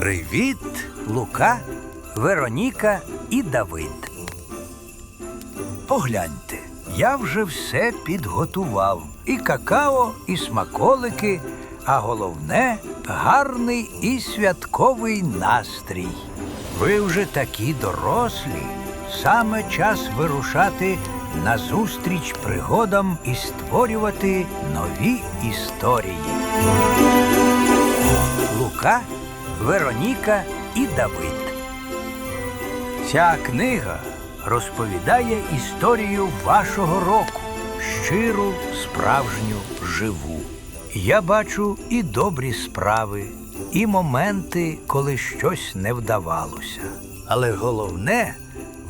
Привіт, Лука, Вероніка і Давид. Погляньте, я вже все підготував. І какао, і смаколики, а головне гарний і святковий настрій. Ви вже такі дорослі. Саме час вирушати назустріч пригодам і створювати нові історії. Лука, Вероніка і Давид. Ця книга розповідає історію вашого року, щиру, справжню, живу. Я бачу і добрі справи, і моменти, коли щось не вдавалося. Але головне,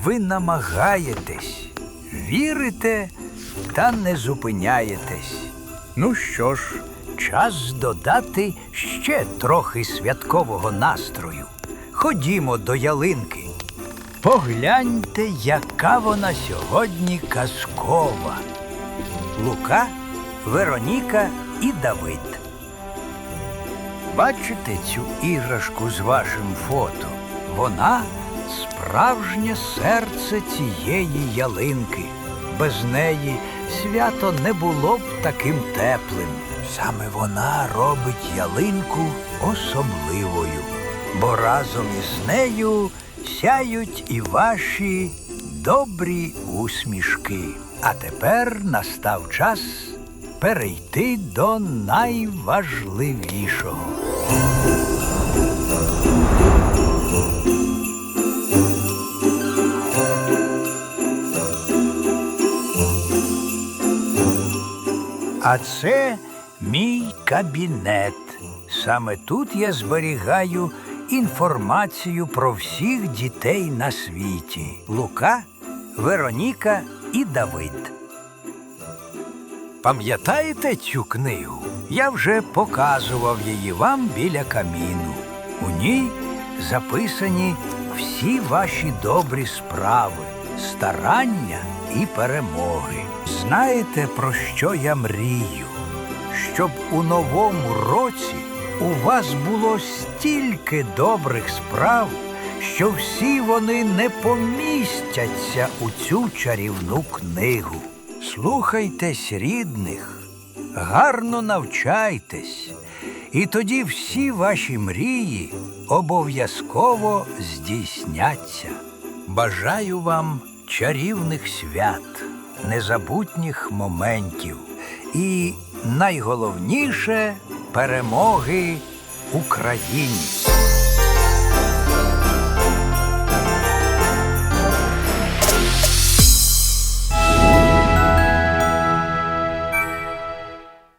ви намагаєтесь, вірите та не зупиняєтесь. Ну що ж, час додати ще трохи святкового настрою. Ходімо до ялинки. Погляньте, яка вона сьогодні казкова. Лука, Вероніка і Давид. Бачите цю іграшку з вашим фото? Вона справжнє серце цієї ялинки. Без неї свято не було б таким теплим. Саме вона робить ялинку особливою, бо разом із нею сяють і ваші добрі усмішки. А тепер настав час перейти до найважливішого. А це мій кабінет. Саме тут я зберігаю інформацію про всіх дітей на світі: Лука, Вероніка і Давид. Пам'ятаєте цю книгу? Я вже показував її вам біля каміну. У ній записані всі ваші добрі справи, старання і перемоги. Знаєте, про що я мрію? Щоб у новому році у вас було стільки добрих справ, що всі вони не помістяться у цю чарівну книгу. Слухайтесь рідних, гарно навчайтесь, і тоді всі ваші мрії обов'язково здійсняться. Бажаю вам чарівних свят, незабутніх моментів і найголовніше перемоги Україні.